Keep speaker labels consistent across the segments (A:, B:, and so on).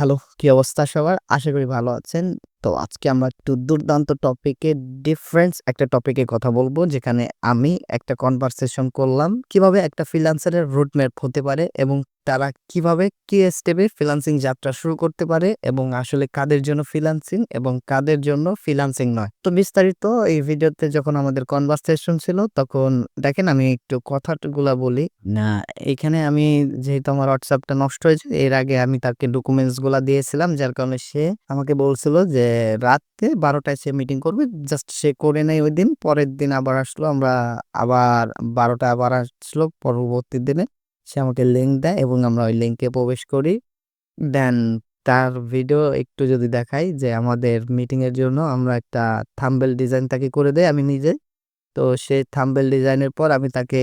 A: Hello, কি অবস্থা সবার? আশা করি ভালো আছেন। তো আজকে আমরা একটু দুর্দান্ত টপিকে ডিফারেন্স একটা টপিকে কথা বলব। যেখানে আমি একটা কনভারসেশন করলাম। কীভাবে একটা ফ্রিলান্সারের রুটম্যাপ হতে পারে এবং তারা কীভাবে কি স্টেপে ফ্রিল্যান্সিং যাত্রা শুরু করতে পারে এবং আসলে কাদের জন্য ফ্রিল্যান্সিং এবং কাদের জন্য ফ্রিল্যান্সিং নয়। তো বিস্তারিত এই ভিডিওতে যখন আমাদের কনভারসেশন ছিল তখন দেখেন আমি একটু কথাগুলা বলি। না, এখানে আমি যেহেতু আমার হোয়াটসঅ্যাপটা নষ্ট হয়েছে, এর আগে আমি তাকে ডকুমেন্টসগুলা দিয়েছিলাম, যার কারণে সে আমাকে বলছিল যে রাতে বারোটায় সে মিটিং করবে। জাস্ট সে করে নেয় ওই দিন, পরের দিন আবার আসলো, আমরা আবার ১২ টায় আবার আসলো, পরবর্তী দিনে। সে আমাকে লিঙ্ক দেয় এবং আমরা ওই লিঙ্কে প্রবেশ করি। দেন তার ভিডিও একটু যদি দেখাই যে আমাদের মিটিংয়ের জন্য আমরা একটা থাম্বনেল ডিজাইন তাকে করে দেই আমি নিজে। তো সে থাম্বনেল ডিজাইনের পর আমি তাকে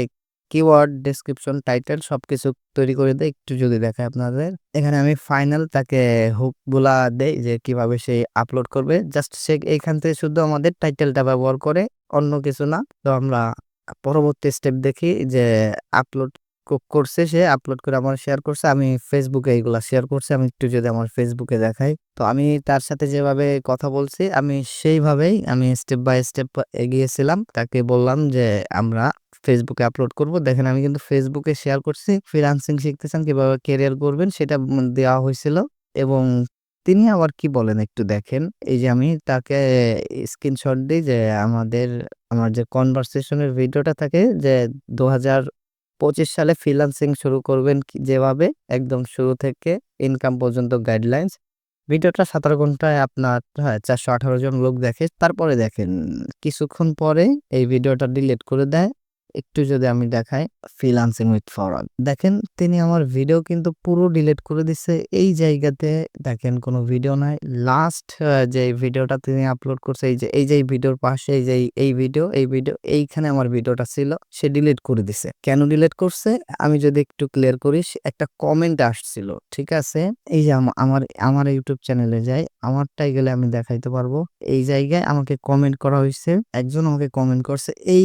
A: কিওয়ার্ড, ডেসক্রিপশন, টাইটেল সব কিছু তৈরি করে দেই। একটু যদি দেখাই আপনাদের। এখানে আমি ফাইনাল তাকে হুকগুলা দেই যে কীভাবে সে আপলোড করবে। জাস্ট সে এখান থেকে শুধু আমাদের টাইটেলটা ব্যবহার করে অন্য কিছু না। তো আমরা পরবর্তী স্টেপ দেখি যে আপলোড করছে সে আপলোড করে আমার শেয়ার করছে। আমি ফেসবুকে এগুলা শেয়ার করছি। আমি একটু যদি আমার ফেসবুকে দেখাই। তো আমি তার সাথে যেভাবে কথা বলছি, আমি সেইভাবেই আমি স্টেপ বাই স্টেপ এগিয়েছিলাম। তাকে বললাম যে, আমরা ফেসবুকে আপলোড করব। দেখেন, আমি কিন্তু ফেসবুকে শেয়ার করছি। ফ্রিল্যান্সিং শিখতে চান কীভাবে ক্যারিয়ার করবেন সেটা দেওয়া হয়েছিল এবং তিনি আবার কি বলেন একটু দেখেন। এই যে আমি তাকে স্ক্রিনশট দিই যে, আমাদের, আমার যে কনভারসেশনের ভিডিওটা থাকে যে ২০২৫ সালে ফ্রিলান্সিং শুরু করবেন যেভাবে একদম শুরু থেকে ইনকাম পর্যন্ত গাইডলাইন্স ভিডিওটা ১৭ ঘন্টায় আপনার হ্যাঁ ৪১৮ জন লোক দেখে। তারপরে দেখেন কিছুক্ষণ পরে এই ভিডিওটা ডিলিট করে দেয়। একটু যদি আমি দেখাই ফ্রিল্যান্সিং উইথ ফরওয়ার্ড। দেখেন তিনি আমার ভিডিও কিন্তু পুরো ডিলিট করে দিছে। এই জায়গাতে দেখেন কোনো ভিডিও নাই। লাস্ট যে ভিডিওটা তিনি আপলোড করছে এই যে এই যে ভিডিওর পাশে এই যে এই ভিডিও, এই ভিডিও এইখানে আমার ভিডিওটা ছিল। সে ডিলিট করে দিছে। কেন ডিলিট করছে? আমি যদি একটু ক্লিয়ার করি একটা কমেন্ট আসছিল। ঠিক আছে? এই যে আমার আমার ইউটিউব চ্যানেলে যাই। আমারটাই গেলে আমি দেখাইতে পারব। এই জায়গায় আমাকে কমেন্ট করা হয়েছে একজন আমাকে কমেন্ট করছে। এই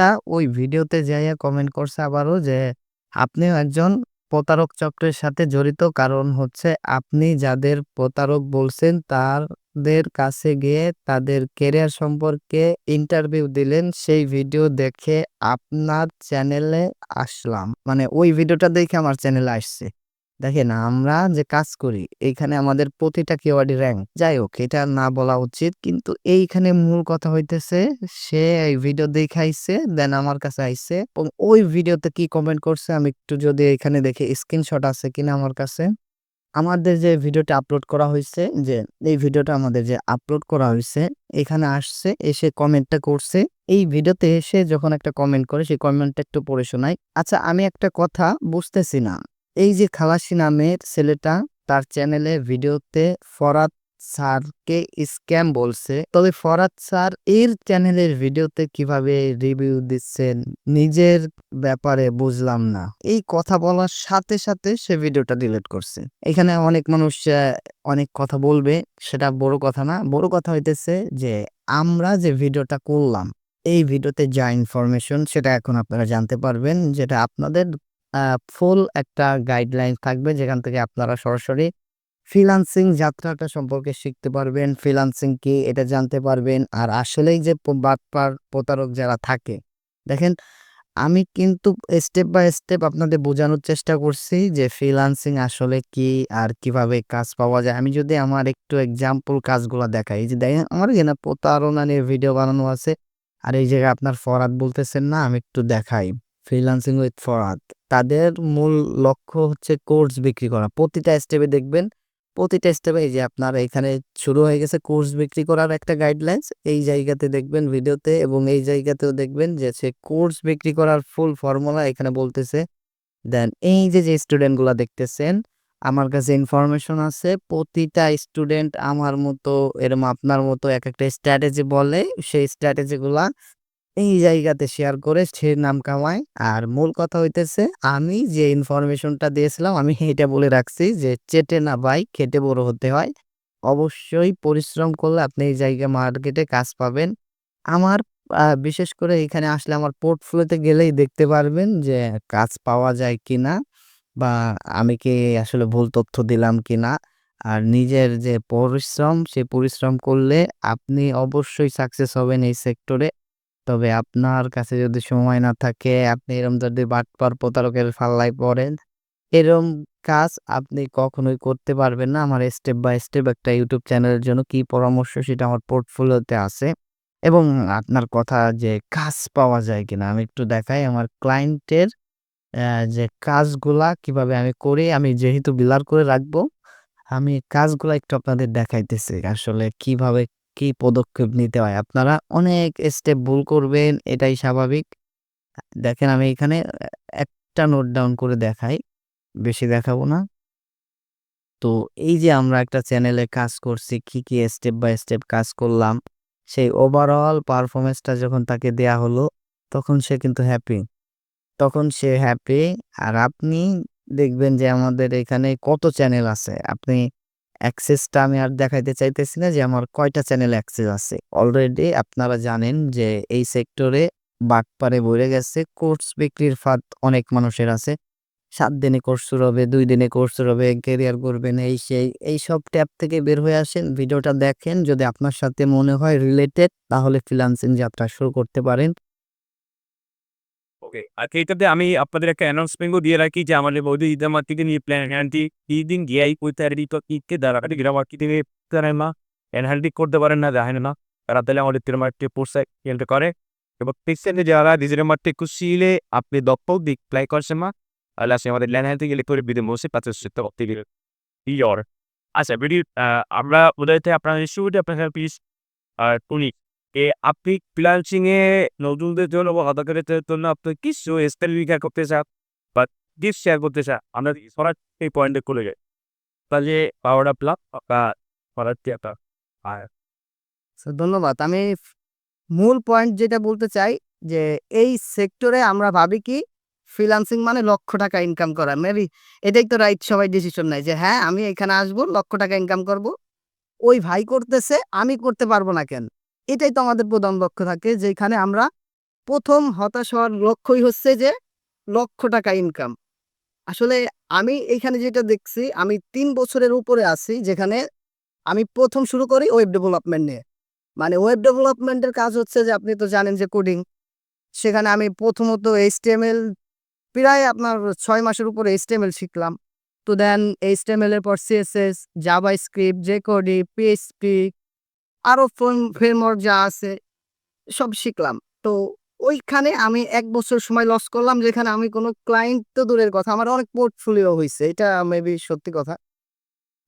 A: লোকটা ওই ভিডিওতে যাইয়া কমেন্ট করছে আবারও যে, আপনিও একজন প্রতারক চক্রের সাথে জড়িত। কারণ হচ্ছে আপনি যাদের প্রতারক বলছেন, তাদের কাছে গিয়ে তাদের ক্যারিয়ার সম্পর্কে ইন্টারভিউ দিলেন। সেই ভিডিও দেখে আপনার চ্যানেলে আসলাম। মানে ওই ভিডিওটা দেখে আমার চ্যানেলে আসছে। দেখেন, আমরা যে কাজ করি, এইখানে আমাদের প্রতিটা কিওয়ার্ডই র্যাঙ্ক যাই হোক, এটা না বলা উচিত। কিন্তু এইখানে মূল কথা হইতেছে, সে এই ভিডিও দেখাইছে দেন আমার কাছে আইছে, এবং ওই ভিডিওতে কি কমেন্ট করছে, আমি একটু যদি এখানে দেখি স্ক্রিনশট আছে কিনা আমার কাছে। আমাদের যে ভিডিওটা আপলোড করা হয়েছে যে এই ভিডিওটা আমাদের যে আপলোড করা হয়েছে এখানে আসছে, এসে কমেন্টটা করছে। এই ভিডিওতে এসে যখন একটা কমেন্ট করে সেই কমেন্টটা একটু পড়ে শোনাই। আচ্ছা আমি একটা কথা বুঝতেছি না। এই যে খালাসি নামের ছেলেটা তার চ্যানেলে ভিডিওতে ফরহাদ স্যারকে স্ক্যাম বলছে। তবে ফরহাদ স্যার এর চ্যানেলের ভিডিওতে কীভাবে রিভিউ দিচ্ছেন নিজের ব্যাপারে বুঝলাম না। এই কথা বলার সাথে, সাথে সে ভিডিওটা ডিলিট করছে। এখানে অনেক মানুষ অনেক কথা বলবে সেটা বড় কথা না। বড় কথা হইতেছে যে আমরা যে ভিডিওটা করলাম এই ভিডিওতে যা ইনফরমেশন সেটা এখন আপনারা জানতে পারবেন। যেটা আপনাদের ফুল একটা গাইডলাইন থাকবে যেখান থেকে আপনারা সরাসরি ফ্রিল্যান্সিং যাত্রাটা সম্পর্কে শিখতে পারবেন। ফ্রিল্যান্সিং কি এটা জানতে পারবেন। আর আসলেই যে বাটপার প্রতারক যারা থাকে, দেখেন আমি কিন্তু স্টেপ বাই স্টেপ আপনাদের বোঝানোর চেষ্টা করছি যে ফ্রিল্যান্সিং আসলে কি আর কীভাবে কাজ পাওয়া যায়। আমি যদি আমার একটু এক্সাম্পল কাজগুলো দেখাই। যে দেখেন আমার এখানে প্রতারণা নিয়ে ভিডিও বানানো আছে। আর এই জায়গায় আপনার ফরহাদ বলতেছেন, না, আমি একটু দেখাই। Freelancing with Farhad. তাদের মূল লক্ষ্য হচ্ছে কোর্স বিক্রি করা। প্রতিটা স্টেপে দেখবেন প্রতিটা স্টেপে এই যে আপনার এখানে শুরু হয়ে গেছে কোর্স বিক্রি করার একটা গাইডলাইনস। এই জায়গাতে দেখবেন ভিডিওতে এবং এই জায়গাতেও দেখবেন যে সে কোর্স বিক্রি করার ফুল ফর্মুলা এখানে বলতেছে। দেন এই যে, যে স্টুডেন্টগুলা দেখতেছেন আমার কাছে ইনফরমেশন আছে। প্রতিটা স্টুডেন্ট আমার মতো এরকম আপনার মতো এক একটা স্ট্র্যাটেজি বলে সেই স্ট্র্যাটেজি গুলা এই জায়গাতে শেয়ার করে সে নাম কামায়। আর মূল কথা হইতেছে আমি যে ইনফরমেশনটা দিয়েছিলাম আমি এটা বলে রাখছি যে চেটে না ভাই খেটে বড় হতে হয়। অবশ্যই পরিশ্রম করলে আপনি এই জায়গায় মার্কেটে কাজ পাবেন। আমার বিশেষ করে এখানে আসলে আমার পোর্টফোলিওতে গেলেই দেখতে পারবেন যে কাজ পাওয়া যায় কিনা বা আমি কি আসলে ভুল তথ্য দিলাম কিনা। আর নিজের যে পরিশ্রম, সে পরিশ্রম করলে আপনি অবশ্যই সাকসেস হবেন এই সেক্টরে। তবে আপনার কাছে যদি সময় না থাকে, আপনি এরকম যদি বাটপার প্রতারকের ফাল্লায় পড়েন, এরম কাজ আপনি কখনোই করতে পারবেন না। আমার স্টেপ বাই স্টেপ একটা ইউটিউব চ্যানেলের জন্য কি পরামর্শ সেটা আমার পোর্টফোলিওতে আছে। এবং আপনার কথা যে কাজ পাওয়া যায় কিনা আমি একটু দেখাই আমার ক্লায়েন্টের যে কাজগুলা কীভাবে আমি করি আমি যেহেতু বিলার করে রাখব, আমি কাজগুলা একটু আপনাদের দেখাইতেছি। আসলে কীভাবে কি পদক্ষেপ নিতে হয়। আপনারা অনেক স্টেপ ভুল করবেন, এটাই স্বাভাবিক। দেখেন আমি এখানে একটা নোট ডাউন করে দেখাই। বেশি দেখাবো না। তো এই যে আমরা একটা চ্যানেলে কাজ করছি, কি, কি স্টেপ বাই স্টেপ কাজ করলাম, সেই ওভারঅল পারফরমেন্সটা যখন তাকে দেয়া হলো, তখন সে কিন্তু হ্যাপি। তখন সে হ্যাপি আর আপনি দেখবেন যে আমাদের এখানে কত চ্যানেল আছে। আপনি অ্যাক্সেসটা আমি আর দেখাইতে চাইতেছি না যে আমার কয়টা চ্যানেল অ্যাক্সেস আছে। অলরেডি আপনারা জানেন যে এই সেক্টরে বাটপারে ভইরে গেছে। কোর্স বিক্রির ফাঁদ অনেক মানুষের আছে। সাত দিনে কোর্স শুরু হবে, ২ দিনে কোর্স শুরু হবে, ক্যারিয়ার করবেন এই সেই। এইসব ট্যাব থেকে বের হয়ে আসেন। ভিডিওটা দেখেন। যদি আপনার সাথে মনে হয় রিলেটেড তাহলে ফ্রিল্যান্সিং যাত্রা শুরু করতে পারেন।
B: ওকে। আর এইটাতে আমি আপনাদের একটা অ্যানাউন্সমেন্টও দিয়ে রাখি যে আমাদের বৈধ ঈদের মার্কেটিং এই প্ল্যান ঈদিন গিয়াই কইতারি তো ঈদকে দাঁড়াকাটি গিরা মার্কেটিং এ জানেন না এনহ্যান্ডি করতে পারেন না, জানেন না তারা তাহলে আমাদের তির মার্কেটে পোর্সাই খেলতে করে এবং পিক্সেলে যারা কুশিলে আপনি দপ্পও দিক প্লাই করছেন না তাহলে আসলে আমাদের ল্যান্ড হ্যান্ড করে বিদে মসে পাঁচ সত্য অক্তি ইয়র আচ্ছা বিডি আমরা উদয়তে আপনার শুরুতে আপনার পিস আর টুনি আপনি ফ্রিল্যান্সিং এ নতুনদের জন্য বা হতাশাকারীদের জন্য আপনি কিছু স্পেসিফিক করতে চান বা টিপস শেয়ার করতে চান আমরা সরাসরি এই পয়েন্টে খুলে যাই তাহলে পাওয়ারটা প্লাস বা সরাসরি একটা আর
A: ধন্যবাদ। আমি মূল পয়েন্ট যেটা বলতে চাই যে এই সেক্টরে আমরা ভাবি কি ফ্রিল্যান্সিং মানে লক্ষ টাকা ইনকাম করা। মেবি এটাই তো রাইট সবাই ডিসিশন নেয় যে হ্যাঁ, আমি এখানে আসব, লক্ষ টাকা ইনকাম করব। ওই ভাই করতেছে, আমি করতে পারব না কেন? এটাই তো আমাদের প্রধান লক্ষ্য থাকে যেখানে আমরা প্রথম হতাশ হওয়ার লক্ষ্যই হচ্ছে যে লক্ষ টাকা ইনকাম। আসলে আমি এখানে যেটা দেখছি আমি তিন বছরের উপরে আছি যেখানে আমি প্রথম শুরু করি ওয়েব ডেভেলপমেন্ট নিয়ে। মানে ওয়েব ডেভেলপমেন্টের কাজ হচ্ছে যে আপনি তো জানেন যে কোডিং। সেখানে আমি প্রথমত HTML প্রায় আপনার ছয় মাসের উপরে HTML শিখলাম। তো দেন HTML এর পর CSS, JavaScript, স্ক্রিপ্ট PHP আরও ফ্রেম ফ্রেমওয়ার্ক যা আছে, সব শিখলাম। তো ওইখানে আমি এক বছর সময় লস করলাম, যেখানে আমি কোনো ক্লায়েন্ট তো দূরের কথা, আমার অনেক পোর্টফোলিও হয়েছে এটা মেবি সত্যি কথা।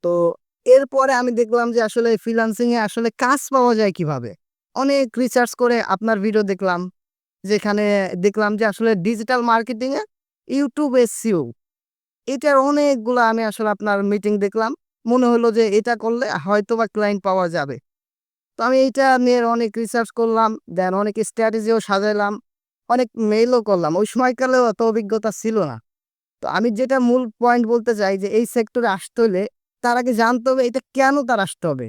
A: তো এরপরে আমি দেখলাম যে আসলে ফ্রিল্যান্সিং এ আসলে কাজ পাওয়া যায় কীভাবে? অনেক রিসার্চ করে আপনার ভিডিও দেখলাম। যেখানে দেখলাম যে আসলে ডিজিটাল মার্কেটিং এ YouTube SEO, এটার অনেকগুলা আমি আসলে আপনার মিটিং দেখলাম। মনে হলো যে এটা করলে হয়তো বা ক্লায়েন্ট পাওয়া যাবে। তো আমি এইটা নিয়ে অনেক রিসার্চ করলাম। দেন অনেক স্ট্র্যাটেজিও সাজাইলাম। অনেক মেইলও করলাম। ওই সময়কালেও অত অভিজ্ঞতা ছিল না। তো আমি যেটা মূল পয়েন্ট বলতে চাই যে এই সেক্টরে আসতে হলে তার আগে জানতে হবে এটা কেন তার আসতে হবে?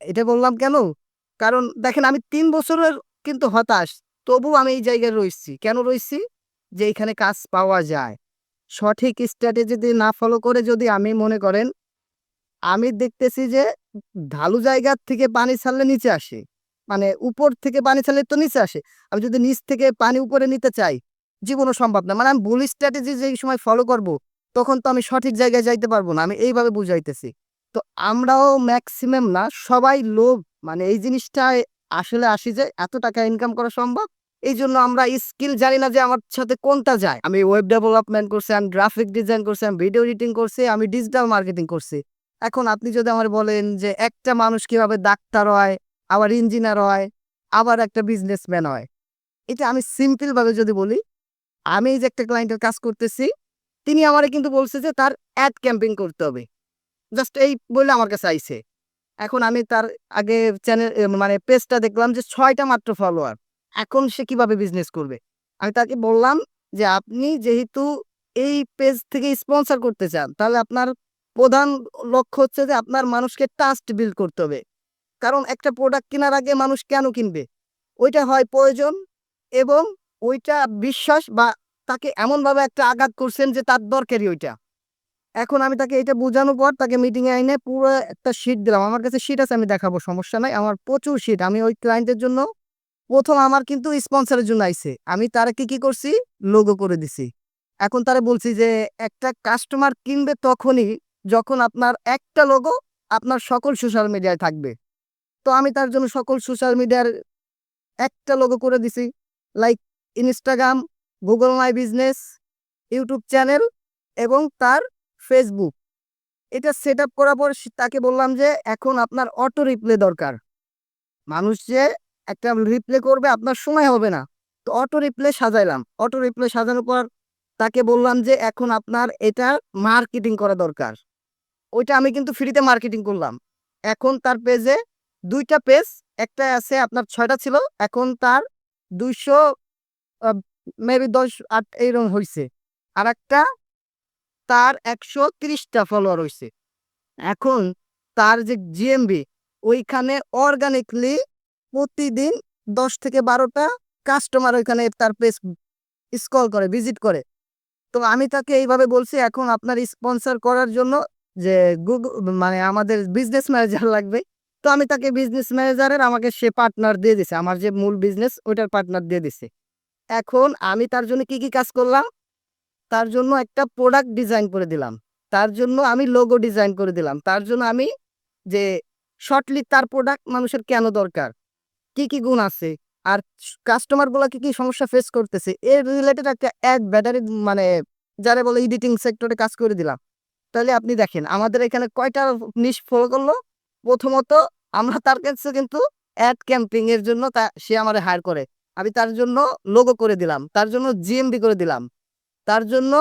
A: এটা বললাম কেন? কারণ দেখেন আমি তিন বছরের কিন্তু হতাশ। তবুও আমি এই জায়গায় রইছি। কেন রইছি? যে এখানে কাজ পাওয়া যায়। সঠিক স্ট্র্যাটেজি না ফলো করে যদি আমি মনে করেন আমি দেখতেছি যে ঢালু জায়গার থেকে পানি ছাড়লে নিচে আসে। মানে উপর থেকে পানি ছাড়লে তো নিচে আসে। আমি যদি নিচ থেকে পানি উপরে নিতে চাই, জীবনও সম্ভব না। মানে আমি ভুল স্ট্র্যাটেজি যেই সময় ফলো করব, তখন তো আমি সঠিক জায়গায় যাইতে পারব না। আমি এইভাবে বুঝাইতেছি। তো আমরাও ম্যাক্সিমাম না সবাই লোভ মানে এই জিনিসটায় আসলে আসি যে এত টাকা ইনকাম করা সম্ভব। এই জন্য আমরা স্কিল জানি না যে আমার সাথে কোনটা যায়। আমি ওয়েব ডেভেলপমেন্ট করছি, আমি গ্রাফিক ডিজাইন করছি, আমি ভিডিও এডিটিং করছি, আমি ডিজিটাল মার্কেটিং করছি। এখন আপনি যদি আমারে বলেন যে একটা মানুষ কীভাবে ডাক্তার হয়, আবার ইঞ্জিনিয়ার হয়, আবার একটা বিজনেসম্যান হয়। এটা আমি সিম্পল ভাবে যদি বলি, আমি যে একটা ক্লায়েন্টের কাজ করতেছি, তিনি আমারে কিন্তু বলছে যে তার অ্যাড ক্যাম্পেইন করতে হবে। জাস্ট এই বলে আমার কাছে আইছে। এখন আমি তার আগে চ্যানেল মানে পেজটা দেখলাম যে ছয়টা মাত্র ফলোয়ার। এখন সে কীভাবে বিজনেস করবে? আমি তাকে বললাম যে আপনি যেহেতু এই পেজ থেকে স্পন্সর করতে চান, তাহলে আপনার প্রধান লক্ষ্য হচ্ছে যে আপনার মানুষকে ট্রাস্ট বিল্ড করতে হবে। কারণ একটা প্রোডাক্ট কেনার আগে মানুষ কেন কিনবে? ওইটা হয় প্রয়োজন এবং ওইটা বিশ্বাস বা তাকে এমনভাবে একটা আঘাত করছেন যে তার দরকারই ওইটা। এখন আমি তাকে এটা বোঝানোর পর তাকে মিটিংয়ে আইনে পুরো একটা শিট দিলাম। আমার কাছে শিট আছে, আমি দেখাবো, সমস্যা নাই। আমার প্রচুর শিট। আমি ওই ক্লায়েন্টের জন্য প্রথম আমার কিন্তু স্পন্সরের জন্য আইছে। আমি তারাকে কি কি করছি? লোগো করে দিছি। এখন তারা বলছি যে, একটা কাস্টমার কিনবে তখনই যখন আপনার একটা লোগো আপনার সকল সোশ্যাল মিডিয়ায় থাকবে। তো আমি তার জন্য সকল সোশ্যাল মিডিয়ার একটা লোগো করে দিছি। Like Instagram Google my business YouTube channel এবং তার ফেসবুক এটা সেট আপ করার পর তাকে বললাম যে, এখন আপনার অটো রিপ্লে দরকার। মানুষ যে একটা রিপ্লে করবে আপনার সময় হবে না। তো অটো রিপ্লে সাজাইলাম। অটো রিপ্লে সাজানোর পর তাকে বললাম যে, এখন আপনার এটা মার্কেটিং করা দরকার। ওইটা আমি কিন্তু ফ্রিতে মার্কেটিং করলাম। এখন তার পেজে দুইটা পেজ, একটা আছে আপনার ছয়টা ছিল। এখন তার ২০০ আ মেবি ১০ ৮ এইরকম হইছে। আরেকটা তার একশো তিরিশটা ফলোয়ার হইছে। এখন তার যে জিএমবি ওইখানে অর্গানিকলি প্রতিদিন ১০ থেকে বারোটা কাস্টমার ওইখানে তার পেজ স্ক্রল করে, ভিজিট করে। তো আমি তাকে এইভাবে বলছি এখন আপনার স্পন্সর করার জন্য যে গুগল মানে আমাদের বিজনেস ম্যানেজার লাগবে। তো আমি তাকে বিজনেস ম্যানেজারের আমাকে সে পার্টনার দিয়ে দিছে। আমার যে মূল বিজনেস ওইটার পার্টনার দিয়ে দিছে। এখন আমি তার জন্য কি, কি কাজ করলাম? তার জন্য একটা প্রোডাক্ট ডিজাইন করে দিলাম। তার জন্য আমি লোগো ডিজাইন করে দিলাম। তার জন্য আমি যে শর্টলি তার প্রোডাক্ট মানুষের কেন দরকার? কি, কি গুণ আছে? আর স কাস্টমারগুলা কি, কি সমস্যা ফেস করতেছে? এর রিলেটেড একটা অ্যাড ব্যাটারি মানে যারা বলে এডিটিং সেক্টরে কাজ করে দিলাম। তাহলে আপনি দেখেন, আমাদের এখানে কয়টা নিশ ফলো করল? প্রথমত, আমরা তার কাছে কিন্তু অ্যাড ক্যাম্পেইন এর জন্য তা, সে আমারে হায়ার করে। আমি তার জন্য লোগো করে দিলাম। তার জন্য জিএমডি করে দিলাম। তার জন্য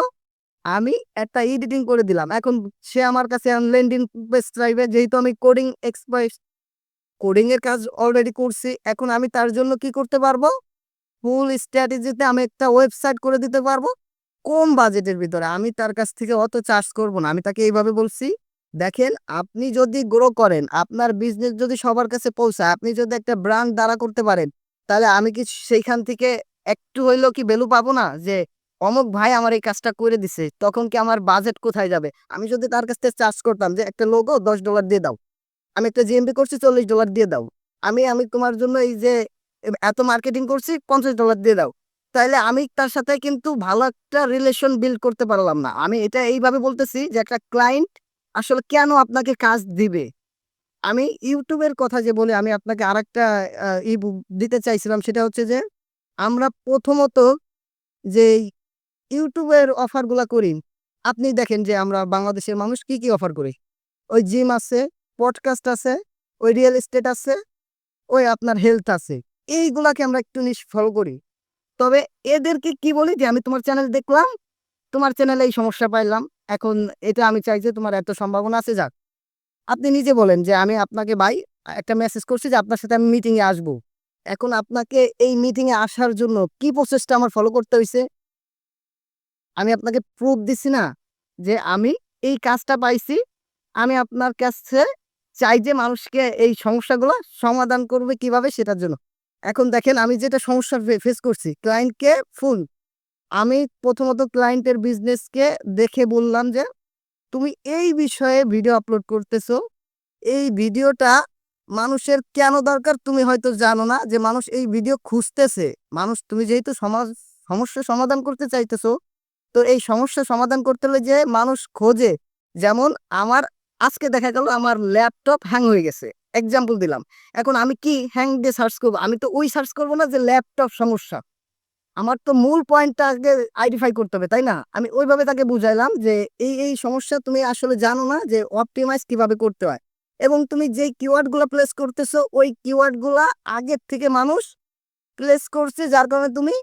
A: আমি একটা এডিটিং করে দিলাম। এখন সে আমার কাছে লেন্ডিং পেজ চাইবে, যেহেতু আমি কোডিং এক্সপার্ট কোডিং এর কাজ অলরেডি করছি। এখন আমি তার জন্য কি করতে পারব? ফুল স্ট্র্যাটেজিতে আমি একটা ওয়েবসাইট করে দিতে পারব। কম বাজেটের ভিতরে। আমি তার কাছ থেকে অত চার্জ করব না। আমি তাকে এইভাবে বলছি, দেখেন আপনি যদি গ্রো করেন, আপনার বিজনেস যদি সবার কাছে পৌঁছায়, আপনি যদি একটা ব্র্যান্ড দাঁড়া করতে পারেন, তাহলে আমি কি সেইখান থেকে একটু হইলেও কি ভ্যালু পাবো না? যে অমুক ভাই আমার এই কাজটা করে দিছে। তখন কি আমার বাজেট কোথায় যাবে? আমি যদি তার কাছ থেকে চার্জ করতাম যে একটা লোগো $10 দিয়ে দাও। আমি একটা জিএমপি করছি $40 দিয়ে দাও। আমি আমি তোমার জন্য এই যে এত মার্কেটিং করছি $50 দিয়ে দাও। তাইলে আমি তার সাথে কিন্তু ভালো একটা রিলেশন বিল্ড করতে পারলাম না। আমি এটা এইভাবে বলতেছি যে একটা ক্লায়েন্ট আসলে কেন আপনাকে কাজ দিবে? আমি ইউটিউবের কথা যে বলি আমি আপনাকে আরেকটা আ ই দিতে চাইছিলাম সেটা হচ্ছে যে আমরা প্রথমত যে ইউটিউবের অফারগুলা করি, আপনি দেখেন যে আমরা বাংলাদেশের মানুষ কি, কি অফার করি? ওই জিম আছে, পডকাস্ট আছে, ওই রিয়েল এস্টেট আছে, ওই আপনার হেলথ আছে। এইগুলাকে আমরা একটু ফলো করি। তবে এদেরকে কি বলি যে আমি তোমার চ্যানেল দেখলাম, তোমার চ্যানেলে এই সমস্যা পাইলাম। এখন এটা আমি চাই যে তোমার এত সম্ভাবনা আছে যাক। আপনি নিজে বলেন যে আমি আপনাকে ভাই একটা মেসেজ করছি যে আপনার সাথে আমি মিটিংয়ে আসব। এখন আপনাকে এই মিটিংয়ে আসার জন্য কি প্রসেসটা আমার ফলো করতে হয়েছে আমি আপনাকে প্রুফ দিছি না? যে আমি এই কাজটা পাইছি। আমি আপনার কাছে চাই যে মানুষকে এই সমস্যাগুলো সমাধান করবে কীভাবে সেটার জন্য। এখন দেখেন আমি যেটা সমস্যা ফেস করছি ক্লায়েন্টকে ফুল আমি প্রথমত ক্লায়েন্টের বিজনেসকে দেখে বললাম যে, "তুমি এই বিষয়ে ভিডিও আপলোড করতেছো। এই ভিডিওটা মানুষের কেন দরকার তুমি হয়তো জানো না যে মানুষ এই ভিডিও খুঁজতেছে। মানুষ তুমি যেহেতু সমাজ সমস্যা সমাধান করতে চাইতেছো, তো এই সমস্যা সমাধান করতে হলে যে মানুষ খোঁজে। যেমন আমার আজকে দেখা গেল আমার ল্যাপটপ হ্যাং হয়ে গেছে। এক্সাম্পল দিলাম। এখন আমি কি হ্যাং দিয়ে সার্চ করব? আমি তো ওই সার্চ করব না যে ল্যাপটপ সমস্যা। আমার তো মূল পয়েন্টটা আগে আইডেন্টিফাই করতে হবে, তাই না? আমি ওইভাবে তাকে বুঝাইলাম যে এই, এই সমস্যা তুমি আসলে জানো না যে অপটিমাইজ কীভাবে করতে হয়। এবং তুমি যেই কিওয়ার্ডগুলা প্লেস করতেছো ওই কিওয়ার্ডগুলা আগের থেকে মানুষ প্লেস করছে যার কারণে তুমি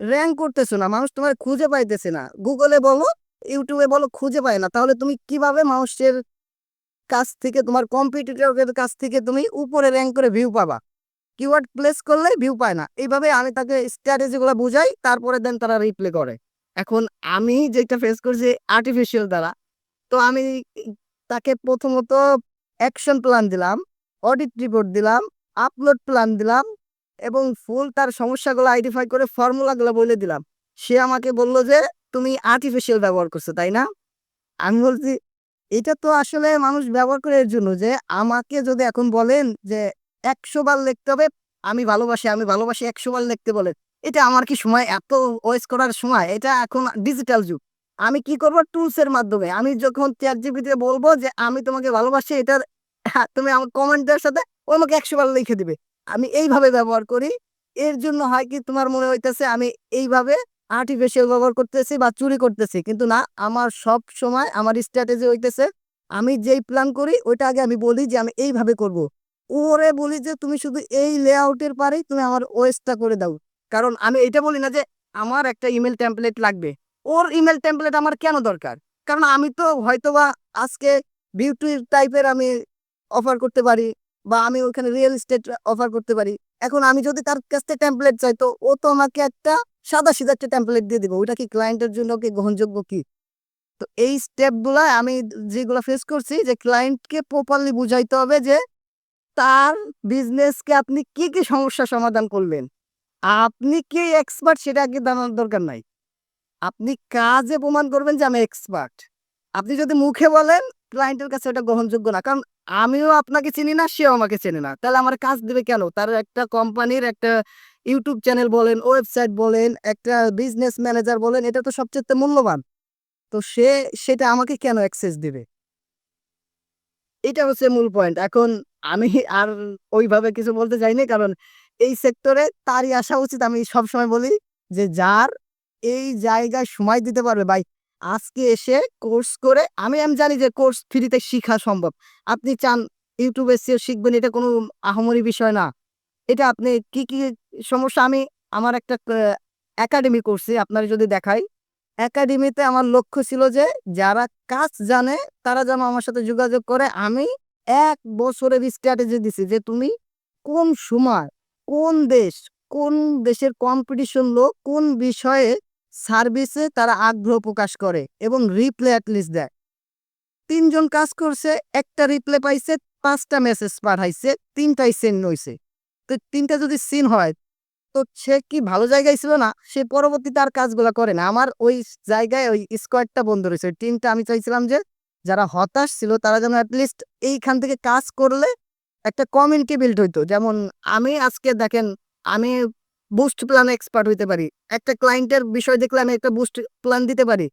A: র্যাঙ্ক করতেছো না। মানুষ তোমারে খুঁজে পাইতেছে না। গুগলে বলো, ইউটিউবে বলো খুঁজে পায় না। তাহলে তুমি কীভাবে মানুষের কাছ থেকে তোমার কম্পিটিটরের কাছ থেকে তুমি উপরে র্যাঙ্ক করে ভিউ পাবা? কিওয়ার্ড প্লেস করলে ভিউ পায় না। এইভাবে আমি তাকে স্ট্র্যাটেজি গুলা বুঝাই তারপরে দেন তারা রিপ্লে করে। এখন আমি যেটা ফেস করছি আর্টিফিশিয়াল দ্বারা। তো আমি তাকে প্রথমত অ্যাকশন প্ল্যান দিলাম, অডিট রিপোর্ট দিলাম, আপলোড প্ল্যান দিলাম এবং ফুল তার সমস্যাগুলো আইডেন্টিফাই করে ফর্মুলাগুলো বলে দিলাম। সে আমাকে বলল যে, "তুমি আর্টিফিশিয়াল ব্যবহার করছ, তাই না?" আমি বলছি এটা তো আসলে মানুষ ব্যবহার করে এর জন্য যে, আমাকে যদি এখন বলেন যে, একশো বার লিখতে হবে, আমি ভালোবাসি আমি ভালোবাসি একশো বার লিখতে বলেন, এটা আমার কি সময়? এত ওয়েস্ট করার সময়? এটা এখন ডিজিটাল যুগ। আমি কি করব? টুলসের মাধ্যমে। আমি যখন চ্যাট জিপিতে বলব যে, আমি তোমাকে ভালোবাসি, এটার তুমি আমার কমেন্টের সাথে, ও আমাকে একশো বার লিখে দিবে। আমি এইভাবে ব্যবহার করি। এর জন্য হয় কি, তোমার মনে হইতেছে আমি এইভাবে আর্টিফিশিয়াল ব্যবহার করতেছি বা চুরি করতেছি, কিন্তু না, আমার সব সময় আমার স্ট্র্যাটেজি হইতেছে, আমি যেই প্ল্যান করি, ওইটা আগে আমি বলি যে আমি এইভাবে করব। ওরে বলি যে তুমি শুধু এই লেআউটের পারেই তুমি আমার ওয়েস্টটা করে দাও। কারণ আমি এটা বলি না যে আমার একটা ইমেল টেমপ্লেট লাগবে। ওর ইমেল টেমপ্লেট আমার কেন দরকার? কারণ আমি তো হয়তোবা আজকে বিউটি টাইপের আমি অফার করতে পারি বা আমি ওখানে রিয়েল এস্টেট অফার করতে পারি। এখন আমি যদি তার কাছ থেকে টেমপ্লেট চাই, তো ও তো আমাকে একটা সাদা সিধা একটা টেমপ্লেট দিয়ে দিবে। ওইটা কি ক্লায়েন্টের জন্য কি গ্রহণযোগ্য কি? তো এই স্টেপগুলো আমি যেগুলো ফেস করছি, যে ক্লায়েন্টকে প্রপারলি বুঝাইতে হবে যে তার বিজনেসকে আপনি কি কি সমস্যা সমাধান করলেন। আপনি কি এক্সপার্ট সেটা আগে জানার দরকার নাই। আপনি কাজে প্রমাণ করবেন যে আমি এক্সপার্ট আপনি যদি মুখে বলেন ক্লায়েন্টের কাছে ওটা গ্রহণযোগ্য না। কারণ আমিও আপনাকে চিনি না, সেও আমাকে চেনে না। তাহলে আমার কাজ দেবে কেন? তার একটা কোম্পানির একটা ইউটিউব চ্যানেল বলেন, ওয়েবসাইট বলেন, একটা বিজনেস ম্যানেজার বলেন, এটা তো সবচেয়ে মূল্যবান। তো সে, সেটা আমাকে কেন অ্যাক্সেস দিবে? এটা হচ্ছে মূল পয়েন্ট। এখন আমি আর ওইভাবে কিছু বলতে চাইনি, কারণ এই সেক্টরে তারই আসা উচিত। আমি সবসময় বলি যে যার এই জায়গায় সময় দিতে পারবে, ভাই, আজকে এসে কোর্স করে, আমি আমি জানি যে কোর্স ফ্রিতে শেখা সম্ভব। আপনি চান ইউটিউবে শিখবেন, এটা কোনো আহামরি বিষয় না। এটা আপনি কি কি সমস্যা? আমি আমার একটা একাডেমি করছি আপনারা যদি দেখাই। একাডেমিতে আমার লক্ষ্য ছিল যে, যারা কাজ জানে, তারা যেন আমার সাথে যোগাযোগ করে। আমি এক বছরের স্ট্র্যাটেজি দিছি যে, তুমি কোন সময়, কোন দেশ, কোন দেশের কম্পিটিশন লোক, কোন বিষয়ে সার্ভিসে তারা আগ্রহ প্রকাশ করে এবং রিপ্লে অ্যাটলিস্ট দেয়। তিনজন কাজ করছে, একটা রিপ্লে পাইছে, পাঁচটা মেসেজ পাঠাইছে, তিনটাই সেন্ড হইছে। তো তিনটা যদি সিন হয়, তো সে কি ভালো জায়গায় ছিল না? সে পরবর্তীতে আর কাজগুলো করে না। আমার ওই জায়গায় ওই স্কোয়াডটা বন্ধ রয়েছে। টিমটা আমি চাইছিলাম যে, যারা হতাশ ছিল তারা যেন অ্যাটলিস্ট এইখান থেকে কাজ করলে একটা কমিউনিটি বিল্ড হইতো। যেমন আমি আজকে দেখেন, আমি বুস্ট প্ল্যান এক্সপার্ট হইতে পারি। একটা ক্লায়েন্টের বিষয় দেখলে আমি একটা বুস্ট প্ল্যান দিতে পারি।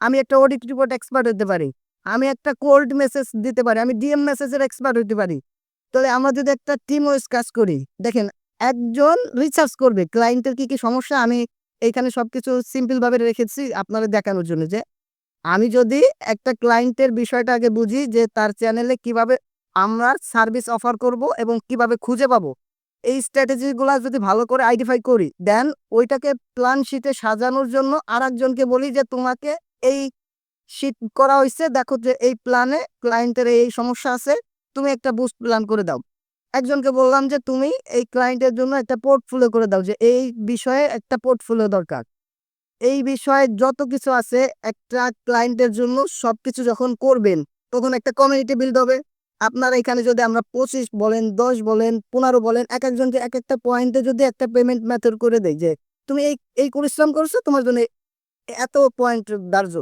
A: আমি একটা অডিট রিপোর্ট এক্সপার্ট হতে পারি। আমি একটা কোল্ড মেসেজ দিতে পারি। আমি ডিএম মেসেজের এক্সপার্ট হতে পারি। তাহলে আমরা যদি একটা টিম ওয়াইজ কাজ করি, দেখেন একজন রিসার্চ করবে ক্লায়েন্টের কি কি সমস্যা, আমি এইখানে সবকিছু সিম্পল ভাবে রেখেছি আপনাদের দেখানোর জন্য যে, আমি যদি একটা ক্লায়েন্টের বিষয়টা আগে বুঝি যে তার চ্যানেলে কীভাবে আমরা সার্ভিস অফার করব এবং কীভাবে খুঁজে পাবো, এই স্ট্র্যাটেজিগুলো যদি ভালো করে আইডেন্টিফাই করি দেন ওইটাকে প্ল্যান শিটে সাজানোর জন্য আর একজনকে বলি যে তোমাকে এই শিট করা হয়েছে দেখো যে এই প্ল্যানে ক্লায়েন্টের এই সমস্যা আছে তুমি একটা বুস্ট প্ল্যান করে দাও। একজনকে বললাম যে, তুমি এই ক্লায়েন্টের জন্য একটা পোর্টফোলিও করে দাও যে, এই বিষয়ে একটা পোর্টফোলিও দরকার। এই বিষয়ে যত কিছু আছে, একটা ক্লায়েন্টের জন্য সবকিছু যখন করবেন, তখন একটা কমিউনিটি বিল্ড হবে। আপনার এখানে যদি আমরা পঁচিশ বলেন, দশ বলেন, পনেরো বলেন, এক একজনকে এক একটা পয়েন্টে যদি একটা পেমেন্ট মেথড করে দেয় যে, তুমি এই এই পরিশ্রম করছ, তোমার জন্য এত পয়েন্ট ধার্য।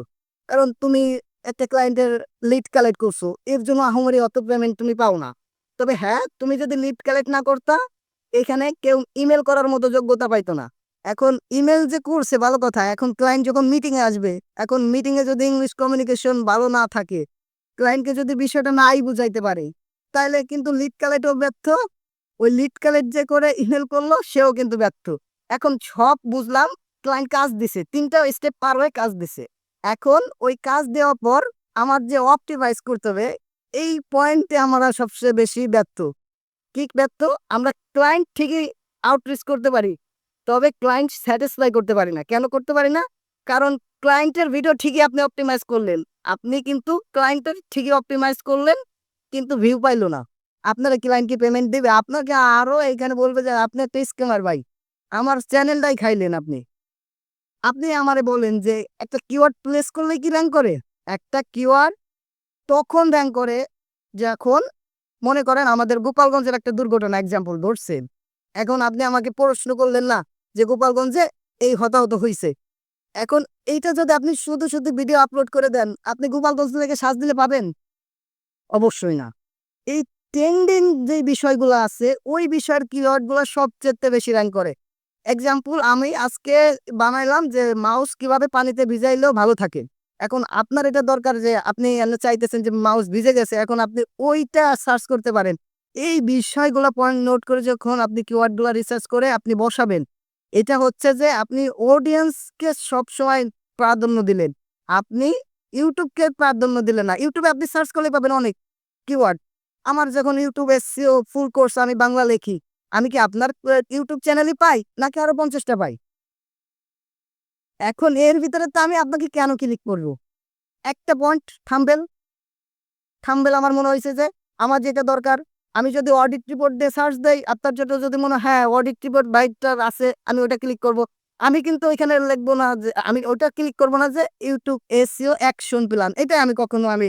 A: কারণ তুমি একটা ক্লায়েন্টের লিড কালেক্ট করছ, এর জন্য আহমারি অত পেমেন্ট তুমি পাও না। তবে হ্যাঁ তুমি যদি লিড কালেক্ট না করতা, এখানে কেউ ইমেল করার মতো যোগ্যতা পাইতো না। এখন ইমেল যে করছে, ভালো কথা, এখন ক্লায়েন্ট যখন মিটিং এ আসবে, এখন মিটিং এ যদি ইংলিশ কমিউনিকেশন ভালো না থাকে ক্লায়েন্টকে যদি বিষয়টা নাই বুঝাইতে পারে তাহলে কিন্তু লিড কালেক্টও ব্যর্থ, ওই লিড কালেক্ট যে করে ইমেল করল, সেও কিন্তু ব্যর্থ। এখন সব বুঝলাম ক্লায়েন্ট কাজ দিছে, তিনটা স্টেপ পার হয়ে কাজ দিছে। এখন ওই কাজ দেওয়ার পর আমার যে অপটিমাইজ করতে হবে, এই পয়েন্টে আমরা সবচেয়ে বেশি ব্যর্থ। কি ব্যর্থ? আমরা ক্লায়েন্ট ঠিকই আউটরিচ করতে পারি, তবে ক্লায়েন্ট স্যাটিসফাই করতে পারি না। কেন করতে পারি না? কারণ ক্লায়েন্টের ভিডিও ঠিকই আপনি অপটিমাইজ করলেন। আপনি কিন্তু ক্লায়েন্টের ঠিকই অপটিমাইজ করলেন, কিন্তু ভিউ পাইলো না। আপনারা ক্লায়েন্টকে পেমেন্ট দেবে। আপনাকে আরও এখানে বলবে যে, আপনি একটা স্ক্যামার ভাই। আমার চ্যানেলটাই খাইলেন আপনি। আপনি আমারে বলেন যে একটা কিওয়ার্ড প্লেস করলে কি র্যাঙ্ক করে? একটা কিওয়ার্ড তখন র্যাঙ্ক করে যখন মনে করেন আমাদের গোপালগঞ্জের একটা দুর্ঘটনা এক্সাম্পল ধরছেন এখন আপনি আমাকে প্রশ্ন করলেন না যে গোপালগঞ্জে এই হতাহত হয়েছে এখন এইটা যদি আপনি শুধু শুধু ভিডিও আপলোড করে দেন, আপনি গোপালগঞ্জ থেকে সার্চ দিলে পাবেন? অবশ্যই না। এই ট্রেন্ডিং যে বিষয়গুলো আছে, ওই বিষয়ের কিওয়ার্ডগুলো সবচেয়ে বেশি র্যাঙ্ক করে। এক্সাম্পল আমি আজকে বানাইলাম যে মাউস কীভাবে পানিতে ভিজাইলেও ভালো থাকে। এখন আপনার এটা দরকার যে আপনি চাইতেছেন যে মাউস ভিজে গেছে, এখন আপনি ওইটা সার্চ করতে পারেন। এই বিষয়গুলো পয়েন্ট নোট করে যখন আপনি কিওয়ার্ডগুলো রিসার্চ করে আপনি বসাবেন, এটা হচ্ছে যে আপনি অডিয়েন্সকে সবসময় প্রাধান্য দিলেন। আপনি ইউটিউবকে প্রাধান্য দিলেন না। ইউটিউবে আপনি সার্চ করলে পাবেন অনেক কিওয়ার্ড আমার যখন ইউটিউবে ফুল কোর্স আমি বাংলা লিখি আমি কি আপনার ইউটিউব চ্যানেলই পাই? নাকি আরও পঞ্চাশটা পাই? এখন এর ভিতরে তো আমি আপনাকে কেন ক্লিক করব? একটা পয়েন্ট থাম্বেল থাম্বেল আমার মনে হয়েছে যে, আমার যেটা দরকার, আমি যদি অডিট রিপোর্ট দিয়ে সার্চ দেই, আপনার জন্য যদি মনে হয় হ্যাঁ অডিট রিপোর্ট বাইকটার আছে, আমি ওটা ক্লিক করব। আমি কিন্তু ওইখানে লিখব না যে, আমি ওটা ক্লিক করব না যে ইউটিউব এসিও অ্যাকশন প্ল্যান এটা আমি কখনো আমি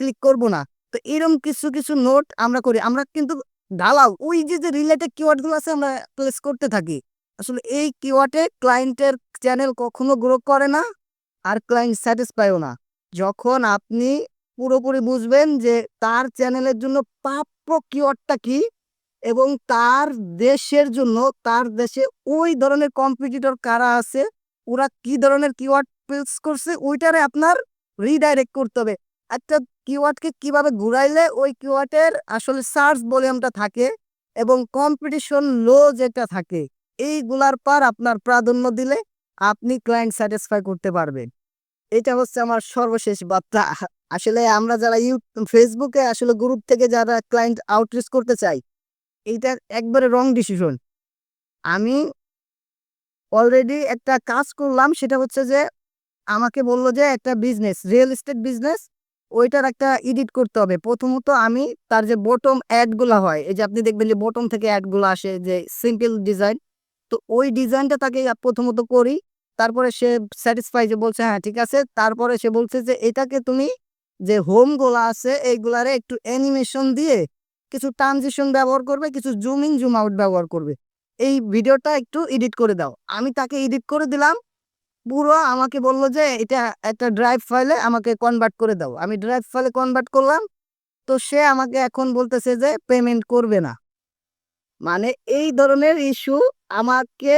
A: ক্লিক করব না। তো এরকম কিছু কিছু নোট আমরা করি। আমরা কিন্তু ঢালাও ওই যে যে রিলেটেড কিওয়ার্ডগুলো আছে আমরা প্লেস করতে থাকি। আসলে এই কিওয়ার্ডে ক্লায়েন্টের চ্যানেল কখনো গ্রো করে না আর ক্লায়েন্ট স্যাটিসফাইও না। যখন আপনি পুরোপুরি বুঝবেন যে তার চ্যানেলের জন্য প্রাপ্য কিওয়ার্ডটা কি এবং তার দেশের জন্য, তার দেশে ওই ধরনের কম্পিটিটর কারা আছে, ওরা কি ধরনের কিওয়ার্ড প্লেস করছে, ওইটারে আপনার রিডাইরেক্ট করতে হবে। একটা কিওয়ার্ডকে কীভাবে ঘুরাইলে ওই কিওয়ার্ডের আসলে সার্চ ভলিউমটা থাকে এবং কম্পিটিশন লো যেটা থাকে, এইগুলার পার আপনার প্রাধান্য দিলে আপনি ক্লায়েন্ট স্যাটিসফাই করতে পারবেন। এটা হচ্ছে আমার সর্বশেষ বার্তা। আসলে আমরা যারা ইউ ফেসবুকে আসলে গ্রুপ থেকে যারা ক্লায়েন্ট আউটরিচ করতে চাই এইটা একবারে রং ডিসিশন আমি অলরেডি একটা কাজ করলাম, সেটা হচ্ছে যে আমাকে বলল যে একটা বিজনেস রিয়েল এস্টেট বিজনেস ওইটার একটা এডিট করতে হবে। প্রথমত আমি তার যে বটম অ্যাডগুলো হয়, এই যে আপনি দেখবেন যে বটম থেকে অ্যাডগুলো আসে, যে সিম্পল ডিজাইন তো ওই ডিজাইনটা তাকে প্রথমত করি, তারপরে সে স্যাটিসফাই যে বলছে হ্যাঁ ঠিক আছে। তারপরে সে বলছে যে, এটাকে তুমি যে হোমগুলো আছে, এইগুলারে একটু অ্যানিমেশন দিয়ে কিছু ট্রানজিশন ব্যবহার করবে, কিছু জুম ইন জুম আউট ব্যবহার করবে। এই ভিডিওটা একটু এডিট করে দাও। আমি তাকে এডিট করে দিলাম পুরো আমাকে বলল যে, এটা একটা ড্রাইভ ফাইলে আমাকে কনভার্ট করে দাও। আমি ড্রাইভ ফাইলে কনভার্ট করলাম। তো সে আমাকে এখন বলতেছে যে পেমেন্ট করবে না। মানে এই ধরনের ইস্যু আমাকে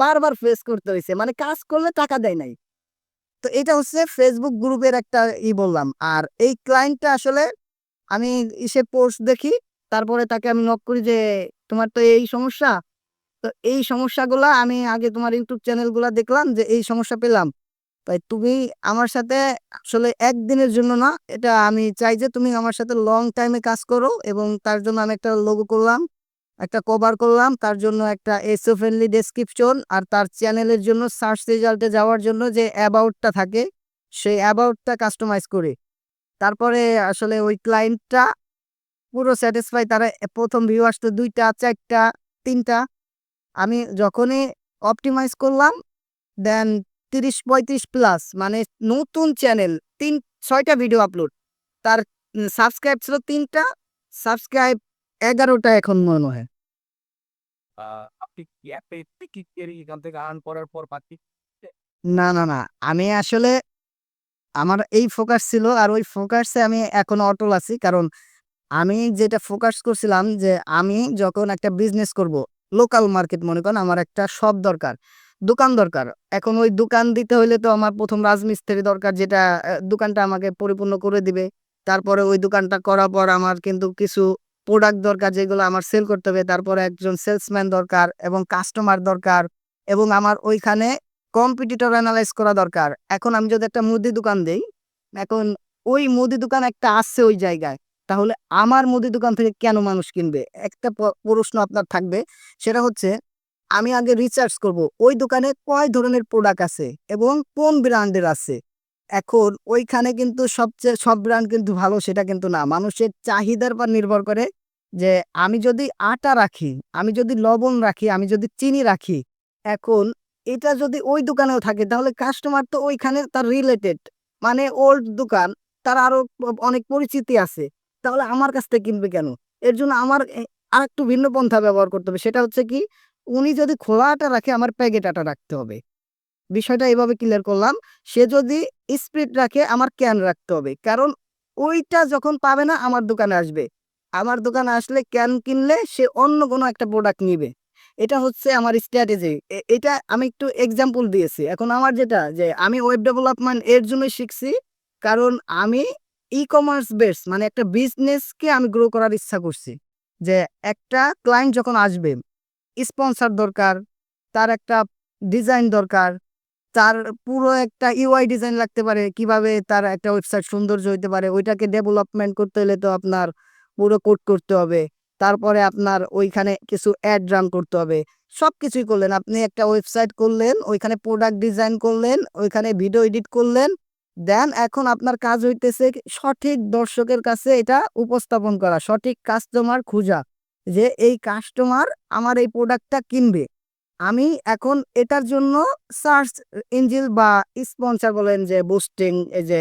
A: বারবার ফেস করতে হয়েছে মানে কাজ করলে টাকা দেয় নাই। তো এটা হচ্ছে ফেসবুক গ্রুপের একটা ই বললাম। আর এই ক্লায়েন্টটা আসলে আমি ইসে পোস্ট দেখি। তারপরে তাকে আমি নক করি যে, তোমার তো এই সমস্যা? তো এই সমস্যাগুলা আমি আগে তোমার ইউটিউব চ্যানেলগুলা দেখলাম যে এই সমস্যা পেলাম। তাই তুমি আমার সাথে আসলে একদিনের জন্য না, এটা আমি চাই যে তুমি আমার সাথে লং টাইমে কাজ করো এবং তার জন্য আমি একটা লোগো করলাম, একটা কভার করলাম, তার জন্য একটা এসও ফ্রেন্ডলি ডেসক্রিপশন আর তার চ্যানেলের জন্য সার্চ রেজাল্টে যাওয়ার জন্য যে অ্যাবাউটটা থাকে, সেই অ্যাবাউটটা কাস্টমাইজ করে। তারপরে আসলে ওই ক্লায়েন্টটা পুরো স্যাটিসফাই তারা প্রথম ভিউ আসতো দুইটা, চারটা, তিনটা আমি যখনই অপটিমাইজ করলাম দেন তিরিশ পঁয়ত্রিশ প্লাস মানে নতুন চ্যানেল তিন ছয়টা ভিডিও আপলোড তার সাবস্ক্রাইব ছিল তিনটা সাবস্ক্রাইব এগারোটা এখন মনে হয়।
B: আপনি কি অ্যাপে টিকিট কেরি এখান থেকে আর্ন করার পর বাকি?
A: না না না আমি আসলে আমার এই ফোকাস ছিল আর ওই ফোকাসে আমি এখন অটল আছি। কারণ আমি যেটা ফোকাস করছিলাম যে আমি যখন একটা বিজনেস করব লোকাল মার্কেট মনে করেন, আমার একটা শপ দরকার, দোকান দরকার। এখন ওই দোকান দিতে হইলে তো আমার প্রথম রাজমিস্ত্রি দরকার, যেটা দোকানটা আমাকে পরিপূর্ণ করে দিবে। তারপরে ওই দোকানটা করার পর আমার কিন্তু কিছু প্রোডাক্ট দরকার, যেগুলো আমার সেল করতে হবে। তারপরে একজন সেলসম্যান দরকার এবং কাস্টমার দরকার এবং আমার ওইখানে কম্পিটিটর অ্যানালাইজ করা দরকার। এখন আমি যদি একটা মুদি দোকান দেই, এখন ওই মুদি দোকান একটা আসছে ওই জায়গায়। তাহলে আমার মুদি দোকান থেকে কেন মানুষ কিনবে? একটা প্রশ্ন আপনার থাকবে। সেটা হচ্ছে, আমি আগে রিসার্চ করব, ওই দোকানে কয় ধরনের প্রোডাক্ট আছে এবং কোন ব্র্যান্ডের আছে? এখন ওইখানে কিন্তু সবচেয়ে, সব ব্র্যান্ড কিন্তু ভালো, সেটা কিন্তু না। মানুষের চাহিদার উপর নির্ভর করে যে আমি যদি আটা রাখি, আমি যদি লবণ রাখি, আমি যদি চিনি রাখি, এখন এটা যদি ওই দোকানেও থাকে, তাহলে কাস্টমার তো ওইখানে তার রিলেটেড মানে ওল্ড দোকান, তার আরও অনেক পরিচিতি আছে। তাহলে আমার কাছ থেকে কিনবে কেন? এর জন্য আমার আর একটু ভিন্ন পন্থা ব্যবহার করতে হবে। সেটা হচ্ছে কি, উনি যদি খোলা আটা রাখে, আমার প্যাকেট আটা রাখতে হবে। বিষয়টা এভাবে ক্লিয়ার করলাম। সে যদি স্পিড রাখে, আমার ক্যান রাখতে হবে। কারণ ওইটা যখন পাবে না, আমার দোকানে আসবে। আমার দোকানে আসলে ক্যান কিনলে সে অন্য কোনো একটা প্রোডাক্ট নিবে। এটা হচ্ছে আমার স্ট্র্যাটেজি এটা আমি একটু এক্সাম্পল দিয়েছি। এখন আমার যেটা, যে আমি ওয়েব ডেভেলপমেন্ট এর জন্যই শিখছি। কারণ আমি ই কমার্স বেস মানে একটা বিজনেসকে আমি গ্রো করার ইচ্ছা করছি। যে একটা ক্লায়েন্ট যখন আসবে স্পন্সর দরকার, তার একটা ডিজাইন দরকার, তার পুরো একটা ইউআই ডিজাইন লাগতে পারে, কীভাবে তার একটা ওয়েবসাইট সৌন্দর্য হইতে পারে, ওইটাকে ডেভেলপমেন্ট করতে হলে তো আপনার পুরো কোড করতে হবে, তারপরে আপনার ওইখানে কিছু অ্যাড রান করতে হবে। সব কিছুই করলেন, আপনি একটা ওয়েবসাইট করলেন, ওইখানে প্রোডাক্ট ডিজাইন করলেন, ওইখানে ভিডিও এডিট করলেন দেন এখন আপনার কাজ হইতেছে সঠিক দর্শকের কাছে এটা উপস্থাপন করা, সঠিক কাস্টমার খোঁজা যে এই কাস্টমার আমার এই প্রোডাক্টটা কিনবে। আমি এখন এটার জন্য সার্চ ইঞ্জিন বা স্পন্সর বলেন যে বুস্টিং এই যে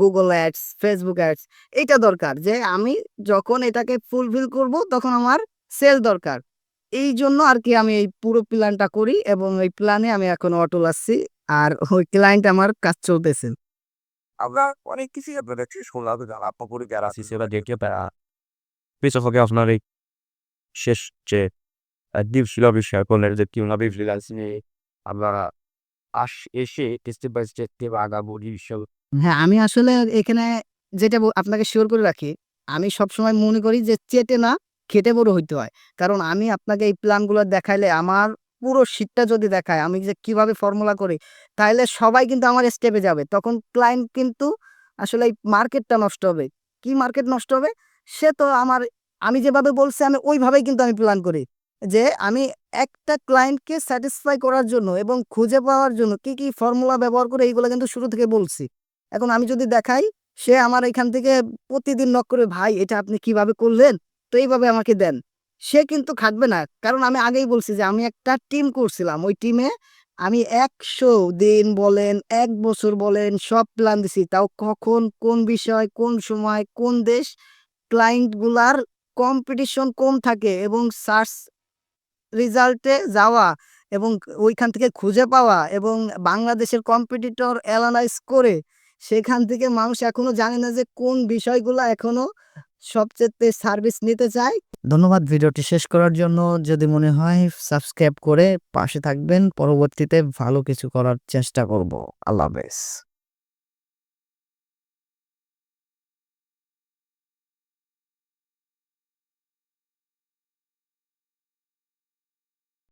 A: গুগল অ্যাডস ফেসবুক অ্যাডস এটা দরকার যে আমি যখন এটাকে ফুলফিল করব তখন আমার সেল দরকার। এই জন্য আর কি আমি এই পুরো প্ল্যানটা করি এবং এই প্ল্যানে আমি এখন অটল আসছি আর ওই ক্লায়েন্ট আমার কাজ চলতেছে।
B: আমরা অনেক কিছুই যারা আপনার সেটা দেখে তারা আপনার এই শেষ যে ডিপ ছিল বিষয় করলেন যে কীভাবে ফ্রিলান্সিং আস এসে স্টেপ বাই স্টেপ আগাবো
A: হ্যাঁ আমি আসলে এখানে যেটা আপনাকে শিওর করে রাখি আমি সবসময় মনে করি যে চেটে না খেটে বড় হইতে হয়। কারণ আমি আপনাকে এই প্ল্যানগুলো দেখাইলে আমার পুরো শীটটা যদি দেখায়, আমি যে কীভাবে ফর্মুলা করি তাহলে সবাই কিন্তু আমার স্টেপে যাবে। তখন ক্লায়েন্ট কিন্তু আসলে এই মার্কেটটা নষ্ট হবে। কি মার্কেট নষ্ট হবে? সে তো আমার, আমি যেভাবে বলছি, আমি ওইভাবেই কিন্তু আমি প্ল্যান করি। যে আমি একটা ক্লায়েন্টকে স্যাটিসফাই করার জন্য এবং খুঁজে পাওয়ার জন্য কি কি ফর্মুলা ব্যবহার করে এইগুলো কিন্তু শুরু থেকে বলছি। এখন আমি যদি দেখাই, সে আমার এখান থেকে প্রতিদিন নক করে, ভাই, এটা আপনি কীভাবে করলেন? তো এইভাবে আমাকে দেন। সে কিন্তু খাটবে না। কারণ আমি আগেই বলছি যে আমি একটা টিম করছিলাম। ওই টিমে আমি একশো দিন বলেন, এক বছর বলেন, সব প্ল্যান দিছি। তাও কখন, কোন বিষয়, কোন সময়, কোন দেশ ক্লায়েন্টগুলার কম্পিটিশন কম থাকে এবং সার্চ রেজাল্টে যাওয়া এবং ওইখান থেকে খুঁজে পাওয়া এবং বাংলাদেশের কম্পিটিটর অ্যানালাইজ করে, সেখান থেকে মানুষ এখনও জানে না যে কোন বিষয়গুলো এখনও সবচেয়ে সার্ভিস নিতে চাই। ধন্যবাদ ভিডিওটি শেষ করার জন্য। যদি মনে হয় সাবস্ক্রাইব করে পাশে থাকবেন। পরবর্তীতে ভালো কিছু করার চেষ্টা করব। আল্লাহ হাফেজ।